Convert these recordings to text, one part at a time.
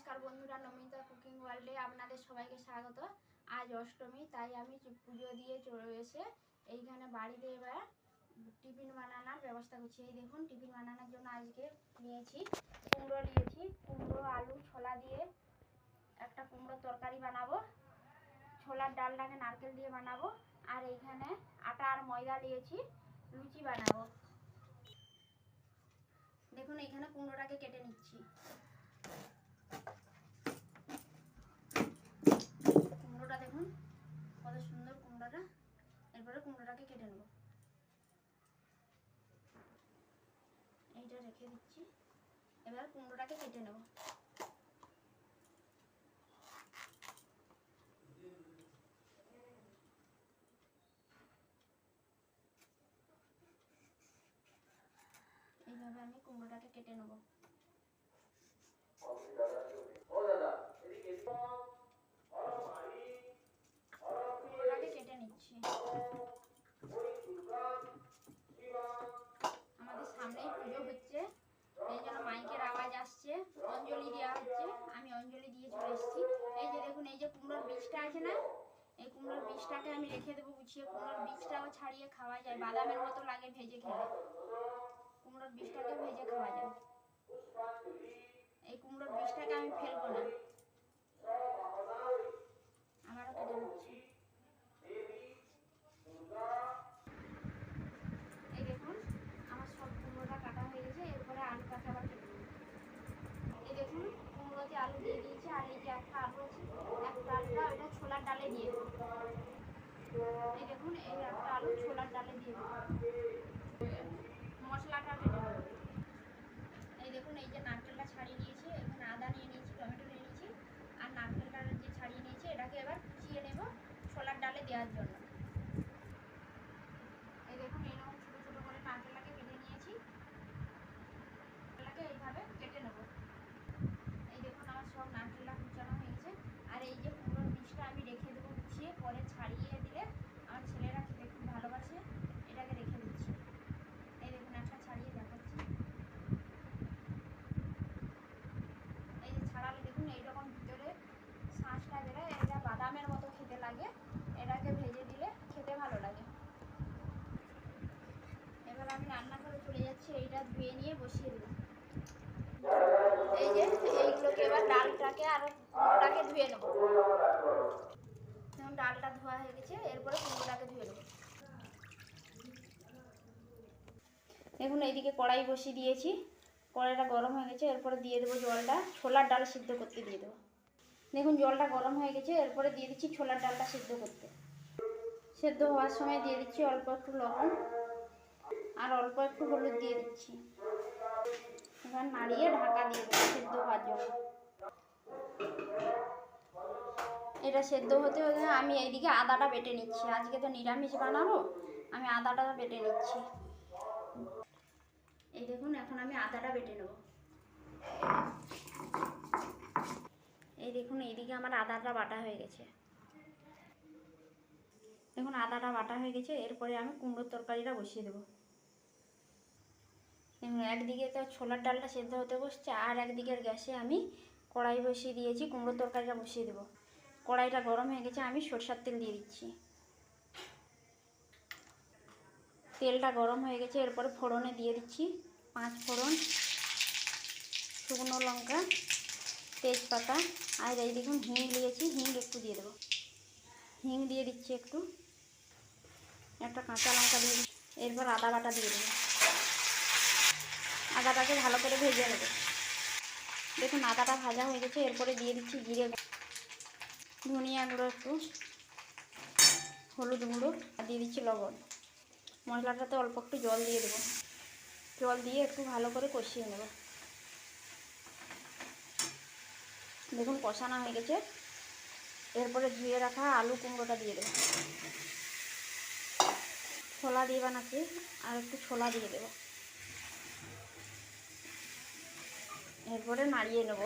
নমস্কার বন্ধুরা, নমিতা কুকিং ওয়ার্ল্ডে আপনাদের সবাইকে স্বাগত। আজ অষ্টমী, তাই আমি পুজো দিয়ে চলে এসে এইখানে বাড়িতে এবার টিফিন বানানোর ব্যবস্থা করছি। এই দেখুন, টিফিন বানানোর জন্য আজকে নিয়েছি কুমড়ো নিয়েছি কুমড়ো, আলু, ছোলা দিয়ে একটা কুমড়ো তরকারি বানাবো। ছোলার ডালটাকে নারকেল দিয়ে বানাবো। আর এইখানে আটা আর ময়দা নিয়েছি লুচি বানাবো। দেখুন, এইখানে কুমড়োটাকে কেটে নিচ্ছি কুমড়োটা দেখুন কত সুন্দর কুমড়োটা এরপরে কুমড়োটাকে কেটে নেব এইটা রেখে দিচ্ছি। এবার কুমড়োটাকে কেটে নেব। এইভাবে আমি কুমড়োটাকে কেটে নেব কুমড়োটাকে কেটে নিচ্ছি আমাদের সামনেই পুজো হচ্ছে এই জন্য মাইকের আওয়াজ আসছে অঞ্জলি দেওয়া হচ্ছে আমি অঞ্জলি দিয়ে চলে এসেছি এই যে দেখুন এই যে কুমড়োর বীজটা আছে না? এই কুমড়োর বীজটাকে আমি রেখে দেবো গুছিয়ে। কুমড়োর বীজটাও ছাড়িয়ে খাওয়া যায়। বাদামের মতো লাগে ভেজে খেলে। কুমড়োর বীজটাকে ভেজে খাওয়া যায় এই কুমড়োর বীজটাকে আমি ফেলব না আবারও কেটে নিচ্ছি এই দেখুন আমার সব কুমড়োটা কাটা হয়ে গেছে এরপরে আলু কাটা আবার কেটে নেব। এই দেখুন কুমড়োতে আলু দিয়ে দিয়েছি আর এই যে একটা আলু আছে একটা আলুটা ওটা ছোলার ডালে দিয়ে দেবো এই দেখুন এই একটা আলু ছোলার ডালে দিয়ে দেবো মশলাটা কেটে নেব এই দেখুন এই যে নারকেলটা ছাড়িয়ে নিয়েছি এখানে আদা নিয়ে নিয়েছি টমেটো নিয়ে নিয়েছি আর নারকেলটা যে ছাড়িয়ে নিয়েছি এটাকে এবার কুচিয়ে নেব ছোলার ডালে দেওয়ার জন্য এই দেখুন এরকম ছোটো ছোটো করে নারকেলটাকে কেটে নিয়েছি নারকেলটাকে এইভাবে কেটে নেব এই দেখুন আমার সব নারকেলটা কুচানো হয়ে গেছে আর এই যে কুমড়োর বীজটা আমি রেখে দেবো গুছিয়ে পরে ছাড়িয়ে দিলে আমার ছেলেরা খেতে খুব ভালোবাসে এটাকে রেখে দিচ্ছি এই দেখুন একটা ছাড়িয়ে দেখাচ্ছি এই যে ছাড়ালে দেখুন এইরকম ভিতরে শাঁসটা বেরোয় এটা বাদামের মতো খেতে লাগে এটাকে ভেজে দিলে খেতে ভালো লাগে এবার আমি রান্না করে চলে যাচ্ছি এইটা ধুয়ে নিয়ে বসিয়ে দেবো এই যে এইগুলোকে এবার ডালটাকে আর কুমড়োটাকে ধুয়ে নেব এখন ডালটা ধোয়া হয়ে গেছে এরপরে কুমড়োটাকে ধুয়ে নেব দেখুন এইদিকে কড়াই বসিয়ে দিয়েছি। কড়াইটা গরম হয়ে গেছে, এরপরে দিয়ে দেবো জলটা। ছোলার ডাল সিদ্ধ করতে দিয়ে দেবো। দেখুন, জলটা গরম হয়ে গেছে, এরপরে দিয়ে দিচ্ছি ছোলার ডালটা সিদ্ধ করতে। সেদ্ধ হওয়ার সময় দিয়ে দিচ্ছি অল্প একটু লবণ আর অল্প একটু হলুদ দিয়ে দিচ্ছি। এবার নাড়িয়ে ঢাকা দিয়ে দেবো সেদ্ধ হওয়ার জন্য। এটা সেদ্ধ হতে হতে আমি এইদিকে আদাটা বেটে নিচ্ছি। আজকে তো নিরামিষ বানাবো, আমি আদাটা বেটে নিচ্ছি। এই দেখুন, এখন আমি আদাটা বেটে নেব। এই দেখুন, এইদিকে আমার আদাটা বাটা হয়ে গেছে। দেখুন, আদাটা বাটা হয়ে গেছে, এরপরে আমি কুমড়োর তরকারিটা বসিয়ে দেবো। দেখুন, একদিকে তো ছোলার ডালটা সেদ্ধ হতে বসছে, আর একদিকের গ্যাসে আমি কড়াই বসিয়ে দিয়েছি, কুমড়োর তরকারিটা বসিয়ে দেবো। কড়াইটা গরম হয়ে গেছে, আমি সরষার তেল দিয়ে দিচ্ছি। তেলটা গরম হয়ে গেছে, এরপরে ফোড়নে দিয়ে দিচ্ছি পাঁচ ফোড়ন, শুকনো লঙ্কা, তেজপাতা, আর এই দেখুন হিং দিয়েছি, হিং একটু দিয়ে দেবো। হিং দিয়ে দিচ্ছি একটু, একটা কাঁচা লঙ্কা দিয়ে এরপর আদা বাটা দিয়ে দেবো। আদাটাকে ভালো করে ভেজে নেব। দেখুন আদাটা ভাজা হয়ে গেছে, এরপরে দিয়ে দিচ্ছি জিরে ধনিয়া গুঁড়ো একটু, হলুদ গুঁড়ো, আর দিয়ে দিচ্ছি লবণ। মশলাটাতে অল্প একটু জল দিয়ে দেবো। জল দিয়ে একটু ভালো করে কষিয়ে নেব। দেখুন, কষানো হয়ে গেছে। এরপরে ধুয়ে রাখা আলু কুমড়োটা দিয়ে দেবো। ছোলা দিয়ে বানাচ্ছি, আর একটু ছোলা দিয়ে দেবো। এরপরে নাড়িয়ে নেব।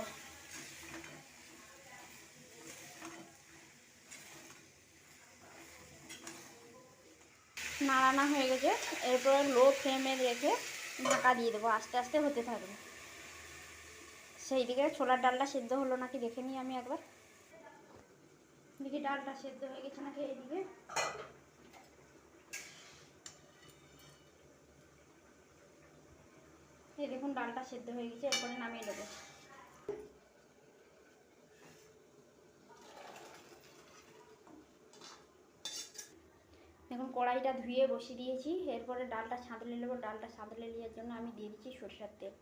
নাড়ানো হয়ে গেছে। এরপরে লো ফ্লেমে রেখে ঢাকা দিয়ে দেবো। আস্তে আস্তে হতে থাকবে। সেই দিকে ছোলার ডালটা সেদ্ধ হলো নাকি দেখে নিই আমি একবার। দেখি ডালটা সেদ্ধ হয়ে গেছে নাকি এইদিকে। এই দেখুন, ডালটা সেদ্ধ হয়ে গেছে, এরপরে নামিয়ে দেবো এখন কড়াইটা ধুয়ে বসিয়ে দিয়েছি। এরপরে ডালটা ছাঁদলে নেব। ডালটা ছাঁদলে নেওয়ার জন্য আমি দিয়ে দিচ্ছি সরষের তেল।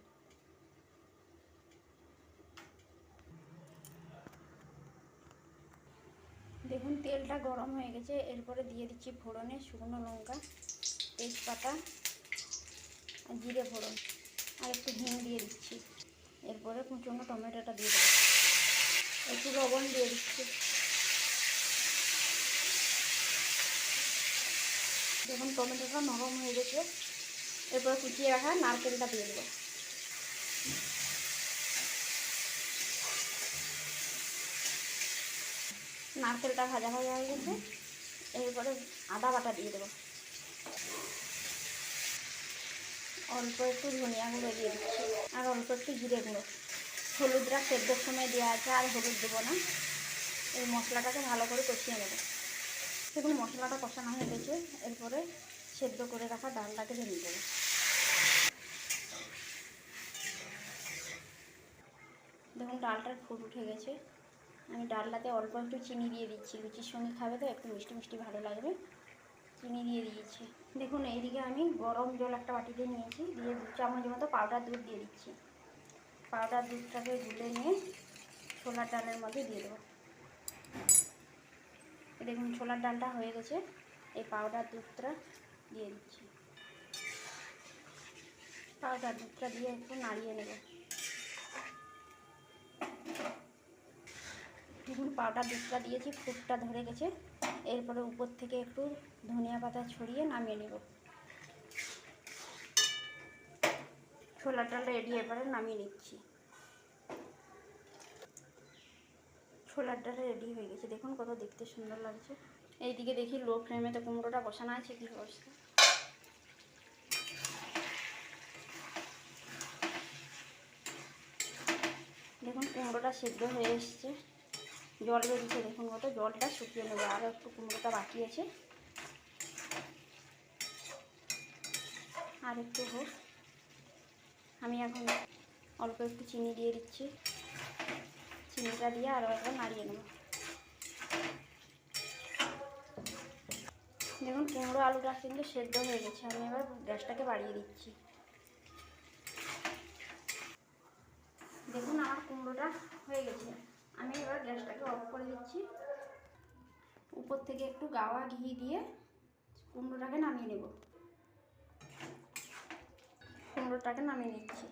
দেখুন, তেলটা গরম হয়ে গেছে। এরপরে দিয়ে দিচ্ছি ফোড়নে শুকনো লঙ্কা, তেজপাতা, আর জিরে ফোড়ন। আর একটু হিং দিয়ে দিচ্ছি। এরপরে কুচনো টমেটোটা দিয়ে দেবো। একটু লবণ দিয়ে দিচ্ছি। দেখুন, টমেটোটা নরম হয়ে গেছে। এরপর কুচিয়ে রাখা নারকেলটা দিয়ে দেবো। নারকেলটা ভাজা ভাজা হয়ে গেছে। এরপরে আদা বাটা দিয়ে দেবো। অল্প একটু ধনিয়া গুঁড়ো দিয়ে দিচ্ছি। আর অল্প একটু জিরে গুঁড়ো। হলুদটা সেদ্ধর সময় দেওয়া আছে, আর হলুদ দেবো না। এই মশলাটাকে ভালো করে কষিয়ে নেব। দেখুন মশলাটা কষানো হয়ে গেছে। এরপরে সেদ্ধ করে রাখা ডালটাকে ঢেলে দেবো। দেখুন, ডালটার ফুট উঠে গেছে। আমি ডালটাতে অল্প একটু চিনি দিয়ে দিচ্ছি। লুচির সঙ্গে খাবে তো, একটু মিষ্টি মিষ্টি ভালো লাগবে। চিনি দিয়ে দিয়েছি। দেখুন, এইদিকে আমি গরম জল একটা বাটিতে নিয়েছি। দিয়ে দু চামচ মতো পাউডার দুধ দিয়ে দিচ্ছি। পাউডার দুধটাকে গুলে নিয়ে ছোলার ডালের মধ্যে দিয়ে দেবো। দেখুন ছোলার ডালটা হয়ে গেছে। এই পাউডার দুধটা দিয়ে দিচ্ছি। পাউডার দুধটা দিয়ে একটু নাড়িয়ে নেব। দেখুন পাউডার দুধটা দিয়েছি, ফুটটা ধরে গেছে। এরপরে উপর থেকে একটু ধনিয়া পাতা ছড়িয়ে নামিয়ে নেব। ছোলার ডালটা রেডি এবারে নামিয়ে নিচ্ছি। ছোলার ডালটা রেডি হয়ে গেছে। দেখুন কত দেখতে সুন্দর লাগছে। এইদিকে দেখি লো ফ্লেমে তো কুমড়োটা বসানো আছে, কি অবস্থা? দেখুন কুমড়োটা সেদ্ধ হয়ে এসছে। জল বেরিয়েছে, দেখুন কত জলটা শুকিয়ে নেবে। আরও একটু কুমড়োটা বাকি আছে। আর একটু হোক। আমি এখন অল্প একটু চিনি দিয়ে দিচ্ছি। চিনিটা দিয়ে আরও একবার নাড়িয়ে নেব দেখুন কুমড়ো আলুটা কিন্তু সেদ্ধ হয়ে গেছে আমি এবার গ্যাসটাকে বাড়িয়ে দিচ্ছি দেখুন আমার কুমড়োটা হয়ে গেছে আমি এবার গ্যাসটাকে অফ করে দিচ্ছি উপর থেকে একটু গাওয়া ঘি দিয়ে কুমড়োটাকে নামিয়ে নেব কুমড়োটাকে নামিয়ে নিচ্ছি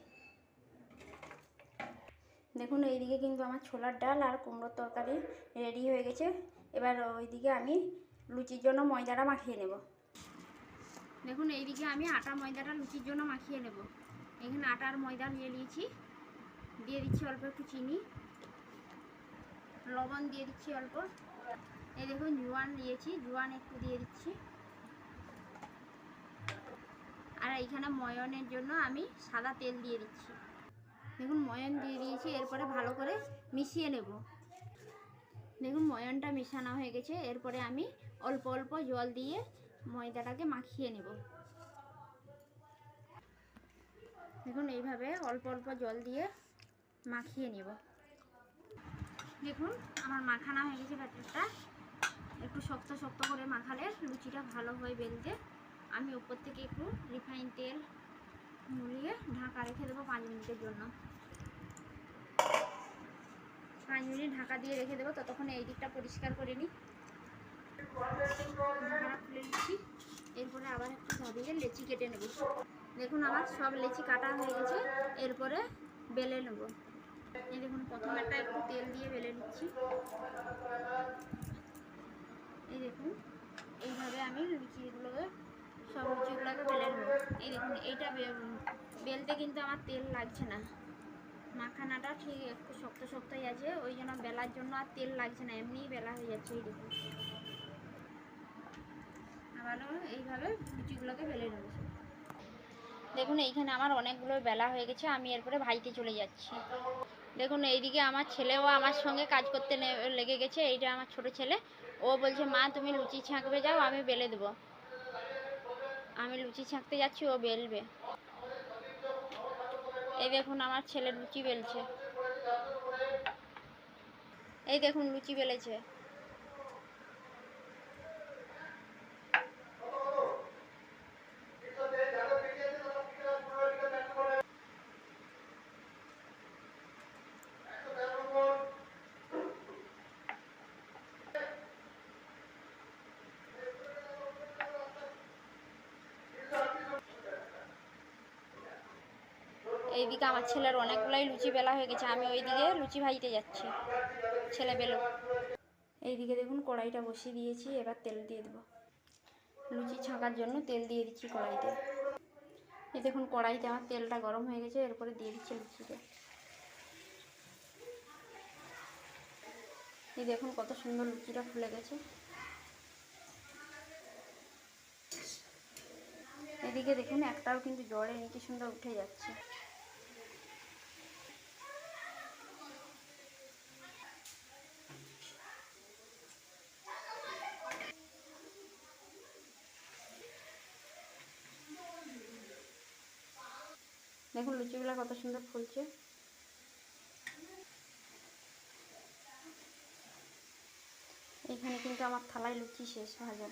দেখুন, এইদিকে কিন্তু আমার ছোলার ডাল আর কুমড়োর তরকারি রেডি হয়ে গেছে। এবার ওইদিকে আমি লুচির জন্য ময়দাটা মাখিয়ে নেব। দেখুন, এইদিকে আমি আটা ময়দাটা লুচির জন্য মাখিয়ে নেব। এখানে আটার ময়দা নিয়ে নিয়েছি। দিয়ে দিচ্ছি অল্প একটু চিনি। লবণ দিয়ে দিচ্ছি অল্প। এই দেখুন, জোয়ান দিয়েছি। জোয়ান একটু দিয়ে দিচ্ছি। আর এইখানে ময়নের জন্য আমি সাদা তেল দিয়ে দিচ্ছি। দেখুন ময়ন দিয়ে দিয়েছি, এরপরে ভালো করে মিশিয়ে নেব। দেখুন ময়নটা মিশানো হয়ে গেছে, এরপরে আমি অল্প অল্প জল দিয়ে ময়দাটাকে মাখিয়ে নেব। দেখুন এইভাবে অল্প অল্প জল দিয়ে মাখিয়ে নেব। দেখুন আমার মাখানো হয়ে গেছে ব্যাটারটা। একটু শক্ত শক্ত করে মাখালে লুচিটা ভালো হয় বেলতে। আমি উপর থেকে একটু রিফাইন তেল মুড়িয়ে ঢাকা রেখে দেবো পাঁচ মিনিটের জন্য। পাঁচ মিনিট ঢাকা দিয়ে রেখে দেবো। ততক্ষণে এই দিকটা পরিষ্কার করে নিই। নিচ্ছি। এরপরে আবার একটু ভাবিয়ে লেচি কেটে নেব। দেখুন আমার সব লেচি কাটা হয়ে গেছে। এরপরে বেলে নেব। এই দেখুন, প্রথমে একটা একটু তেল দিয়ে বেলে নিচ্ছি। এই দেখুন, এইভাবে আমি লুচিগুলোকে, সব লুচিগুলোকে বেলে নেব। এই দেখুন, এইটা বেলতে কিন্তু আমার তেল লাগছে না। মাখানাটা ঠিক একটু শক্ত শক্তই আছে, ওই জন্য বেলার জন্য আর তেল লাগছে না, এমনিই বেলা হয়ে যাচ্ছে এই দেখুন। আবারও এইভাবে লুচিগুলোকে বেলে নেব। দেখুন, এইখানে আমার অনেকগুলো বেলা হয়ে গেছে, আমি এরপরে ভাইতে চলে যাচ্ছি। দেখুন, এইদিকে আমার ছেলেও আমার সঙ্গে কাজ করতে লেগে গেছে, এইটা আমার ছোট ছেলে। ও বলছে, মা, তুমি লুচি ছাঁকবে, যাও, আমি বেলে দেবো। আমি লুচি ছাঁকতে যাচ্ছি, ও বেলবে। এই দেখুন আমার ছেলে লুচি বেলছে। এই দেখুন লুচি বেলেছে। এইদিকে আমার ছেলের অনেকগুলাই লুচি বেলা হয়ে গেছে, আমি ওইদিকে লুচি ভাজতে যাচ্ছি, ছেলে বেলো। এইদিকে দেখুন কড়াইটা বসিয়ে দিয়েছি, এবার তেল দিয়ে দেবো। লুচি ছাঁকার জন্য তেল দিয়ে দিচ্ছি কড়াইতে। এই দেখুন কড়াইতে আমার তেলটা গরম হয়ে গেছে, এরপরে দিয়ে দিচ্ছি লুচিটা এই দেখুন কত সুন্দর লুচিটা ফুলে গেছে। এদিকে দেখুন একটাও কিন্তু জলে কি সুন্দর উঠে যাচ্ছে। দেখুন লুচিগুলো কত সুন্দর ফুলছে। এখানে কিন্তু আমার থালায় লুচি শেষ ভাজা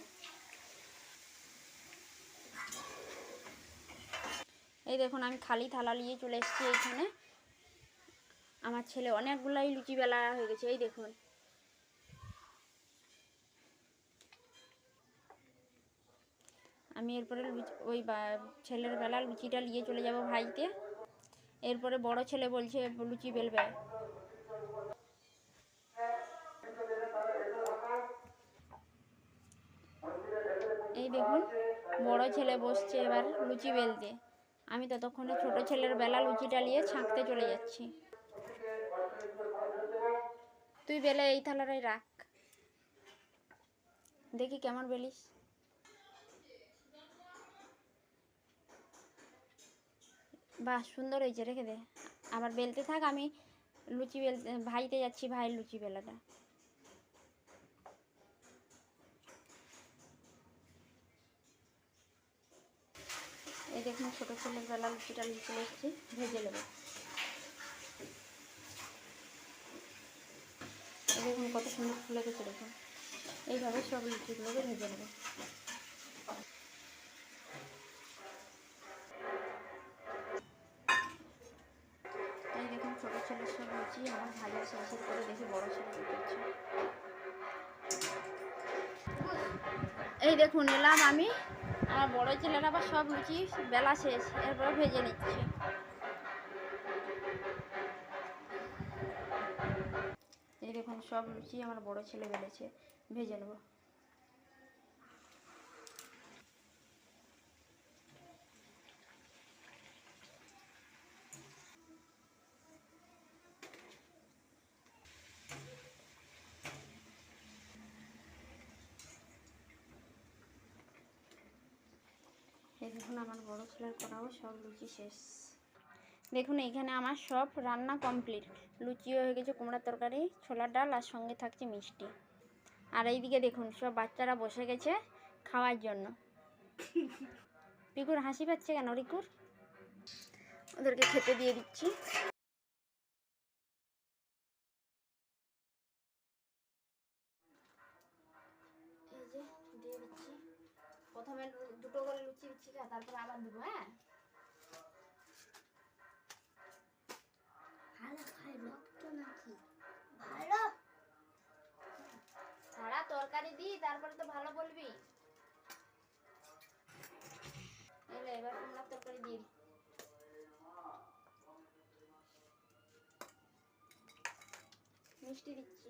এই দেখুন, আমি খালি থালা নিয়ে চলে এসেছি এইখানে। আমার ছেলে অনেকগুলাই লুচি বেলা হয়ে গেছে, এই দেখুন। আমি এরপরে ওই ছেলের বেলা লুচিটা নিয়ে চলে যাব ভাইতে এরপরে বড় ছেলে বলছে, লুচি বেলবে। এই দেখুন, বড় ছেলে বসছে এবার লুচি বেলতে। আমি ততক্ষণে ছোট ছেলের বেলা লুচিটা নিয়ে ছাঁকতে চলে যাচ্ছি। তুই বেলে এই থালাটাই রাখ। দেখি কেমন বেলিস। বাহ সুন্দর হয়েছে রেখে দে আবার বেলতে থাক, আমি লুচি বেলতে, ভাইতে যাচ্ছি ভাইয়ের লুচি বেলাটা। এই দেখুন, ছোটো ছেলের বেলা লুচিটা চলে এসেছি, ভেজে নেব। এই দেখুন, কত সুন্দর ফুলে গেছে, দেখুন। এইভাবে সব লুচিগুলোকে ভেজে নেব। করে বড় শিখতে এই দেখুন, এলাম আমি। আমার বড় ছেলের আবার সব লুচি, বেলা শেষ এরপরে ভেজে নিচ্ছে। এই দেখুন, সব লুচি আমার বড় ছেলে বেলেছে, ভেজে নেব। এই দেখুন আমার বড় ছেলের করাও সব লুচি শেষ। দেখুন এখানে আমার সব রান্না কমপ্লিট লুচিও হয়ে গেছে, কুমড়ার তরকারি, ছোলার ডাল আর সঙ্গে থাকছে মিষ্টি। আর এইদিকে দেখুন, সব বাচ্চারা বসে গেছে খাওয়ার জন্য। রিকুর হাসি পাচ্ছে কেন, রিকুর? ওদেরকে খেতে দিয়ে দিচ্ছি। প্রথমে দুটো করে লুচি দিচ্ছি খা তারপরে আবার দেবো হ্যাঁ? ভালো খাই রক্ত নাকি? ভালো? সারা তরকারি দি তারপরে তো ভালো বলবি। এলে এবার কুমড়ার তরকারি দিয়ে দিই। মিষ্টি দিচ্ছি।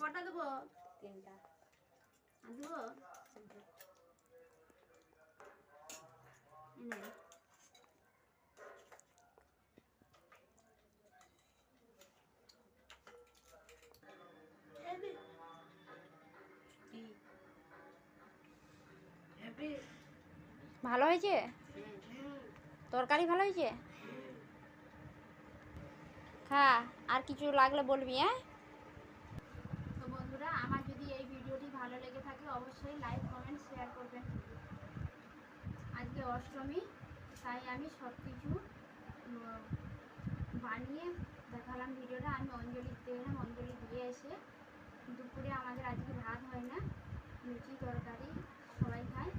কটা দেবো? তিনটা। ভালো হয়েছে? তরকারি ভালো হয়েছে? খা আর কিছু লাগলে বলবি হ্যাঁ? ভালো লেগে থাকলে অবশ্যই লাইক কমেন্ট শেয়ার করবেন। আজকে অষ্টমী, তাই আমি সব কিছু বানিয়ে দেখালাম ভিডিওটা। আমি অঞ্জলি দিতে অঞ্জলি দিয়ে এসে দুপুরে আমাদের আজকে ভাত হয় না, লুচি তরকারি সবাই খায়।